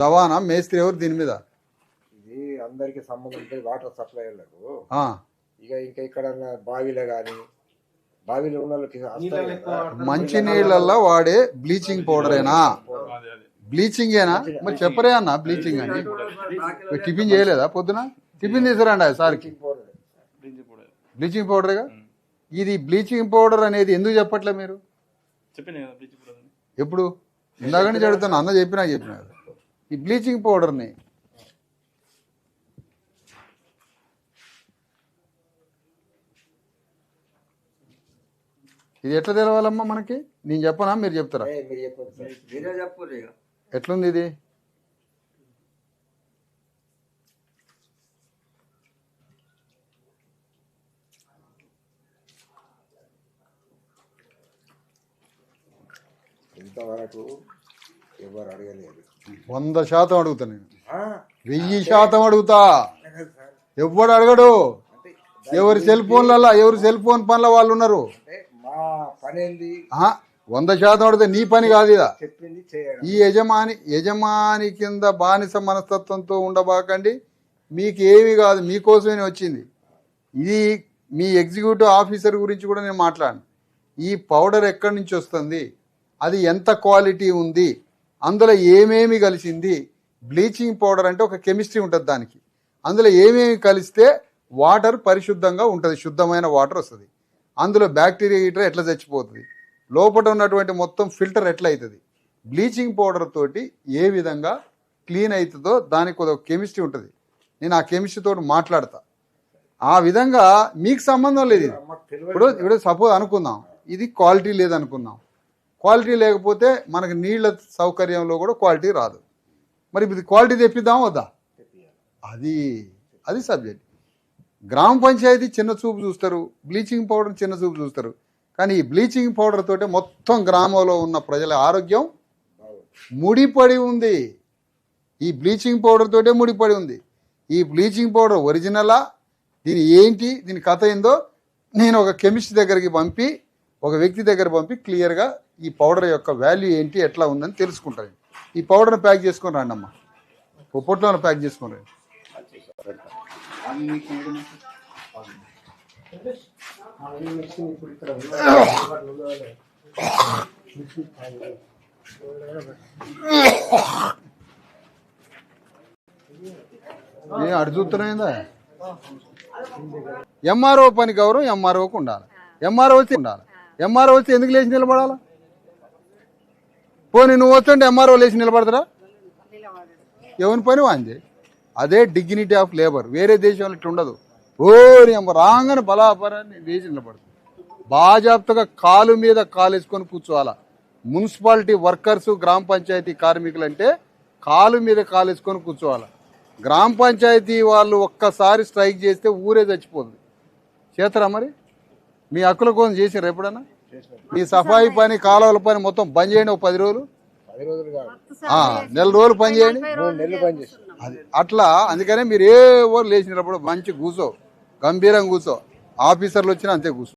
రవాణా మేస్త్రి ఎవరు దీని మీద? ఇది అందరికి సంబంధం ఉంటుంది వాటర్ సప్లైలకు ఆ, ఇక ఇంకా ఇక్కడ బావిలో కానీ బావిలో ఉన్న వాళ్ళకి వస్తాయి కదా. మంచి నీళ్ళల్లో వాడే బ్లీచింగ్ పౌడరేనా? బ్లీచింగ్ ఏనా? మరి చెప్పరే అన్న బ్లీచింగ్ అని. మీరు టిఫిన్ చేయలేదా పొద్దున? టిఫిన్ తీసుకురండి ఆ సార్కి. బ్లీచింగ్ పౌడరేగా? ఇది బ్లీచింగ్ పౌడర్ అనేది ఎందుకు చెప్పట్లే మీరు? చెప్పాను కదా బ్లీచ్ పౌడర్ అని? ఎప్పుడు? ఇందాక నుంచి అడుగుతాను అన్న చెప్పినా చెప్పినా కదా. ఈ బ్లీచింగ్ పౌడర్ని. ఇది ఎట్లా తెలవాలమ్మా మనకి? నేను చెప్పనా? మీరు చెప్తారా? ఎట్లుంది ఇది? ఇంతవరకు ఎవరు అడగలేదు. వంద శాతం అడుగుతా నేను. వెయ్యి శాతం అడుగుతా. ఎవ్వడు అడగడు? ఎవరి సెల్ ఫోన్లలో ఎవరి సెల్ ఫోన్ పనుల వాళ్ళు ఉన్నారు? మా వంద శాతం అడిగితే నీ పని కాదు ఇదా? ఈ యజమాని యజమాని కింద బానిస మనస్తత్వంతో ఉండబాకండి. మీకు ఏమి కాదు మీకోసమే వచ్చింది. ఇది మీ ఎగ్జిక్యూటివ్ ఆఫీసర్ గురించి కూడా నేను మాట్లాడను. ఈ పౌడర్ ఎక్కడి నుంచి వస్తుంది? అది ఎంత క్వాలిటీ ఉంది? అందులో ఏమేమి కలిసింది? బ్లీచింగ్ పౌడర్ అంటే ఒక కెమిస్ట్రీ ఉంటుంది దానికి. అందులో ఏమేమి కలిస్తే వాటర్ పరిశుద్ధంగా ఉంటుంది శుద్ధమైన వాటర్ వస్తుంది. అందులో బ్యాక్టీరియా హీటర్ ఎట్లా చచ్చిపోతుంది? లోపల ఉన్నటువంటి మొత్తం ఫిల్టర్ ఎట్లా అవుతుంది బ్లీచింగ్ పౌడర్ తోటి ఏ విధంగా క్లీన్ అవుతుందో దానికి ఒక కెమిస్ట్రీ ఉంటుంది. నేను ఆ కెమిస్ట్రీ తోటి మాట్లాడతా. ఆ విధంగా మీకు సంబంధం లేదు ఇది. ఇప్పుడు ఇప్పుడు సపోజ్ అనుకుందాం. ఇది క్వాలిటీ లేదనుకుందాం. క్వాలిటీ లేకపోతే మనకి నీళ్ళ సౌకర్యంలో కూడా క్వాలిటీ రాదు. మరి ఇది క్వాలిటీ తెప్పిద్దాం వద్దా? అది అది సబ్జెక్ట్. గ్రామ పంచాయతీ చిన్న చూపు చూస్తారు బ్లీచింగ్ పౌడర్ చిన్న చూపు చూస్తారు. కానీ ఈ బ్లీచింగ్ పౌడర్ తోటే మొత్తం గ్రామంలో ఉన్న ప్రజల ఆరోగ్యం ముడిపడి ఉంది. ఈ బ్లీచింగ్ పౌడర్ తోటే ముడిపడి ఉంది. ఈ బ్లీచింగ్ పౌడర్ ఒరిజినలా? దీని ఏంటి? దీని కథ ఏందో? నేను ఒక కెమిస్ట్ దగ్గరికి పంపి ఒక వ్యక్తి దగ్గర పంపి క్లియర్గా ఈ పౌడర్ యొక్క వాల్యూ ఏంటి ఎట్లా ఉందని తెలుసుకుంటారు. ఈ పౌడర్ని ప్యాక్ చేసుకొని రండి అమ్మా ఓ పొట్లోనే ప్యాక్ చేసుకొని రండి. నేను అడు చూస్తున్నాయిందా ఎంఆర్ఓ పని గౌరవం ఎంఆర్ఓకి ఉండాలి. ఎంఆర్ఓ ఉండాలి. ఎంఆర్ఓ వచ్చి ఎందుకు లేచి నిలబడాలా? పోనీ నువ్వు వస్తుంటే ఎంఆర్ఓ లేచి నిలబడతారా ఎవరి పని వాంది అదే డిగ్నిటీ ఆఫ్ లేబర్ వేరే దేశంలో ఇట్లా ఉండదు. ఓరి అమ్మ రాగానే బలాపరాన్ని లేచి నిలబడదు బాజాప్తగా కాలు మీద కాలు వేసుకొని కూర్చోవాలా? మున్సిపాలిటీ వర్కర్స్ గ్రామ పంచాయతీ కార్మికులు అంటే కాలు మీద కాలు వేసుకొని కూర్చోవాలా? గ్రామ పంచాయతీ వాళ్ళు ఒక్కసారి స్ట్రైక్ చేస్తే ఊరే చచ్చిపోతుంది చేతరా మరి? మీ హక్కుల కోసం చేసారు ఎప్పుడన్నా? మీ సఫాయి పని కాలువల పని మొత్తం బంద్ చేయండి ఒక పది రోజులు? పది రోజులు కాదు. ఆ, నెల రోజులు పని చేయండి. అది అట్లా అందుకనే మీరు ఏ ఊరు లేచినప్పుడు మంచి కూర్చో గంభీరంగా కూర్చో ఆఫీసర్లు వచ్చినా అంతే కూర్చో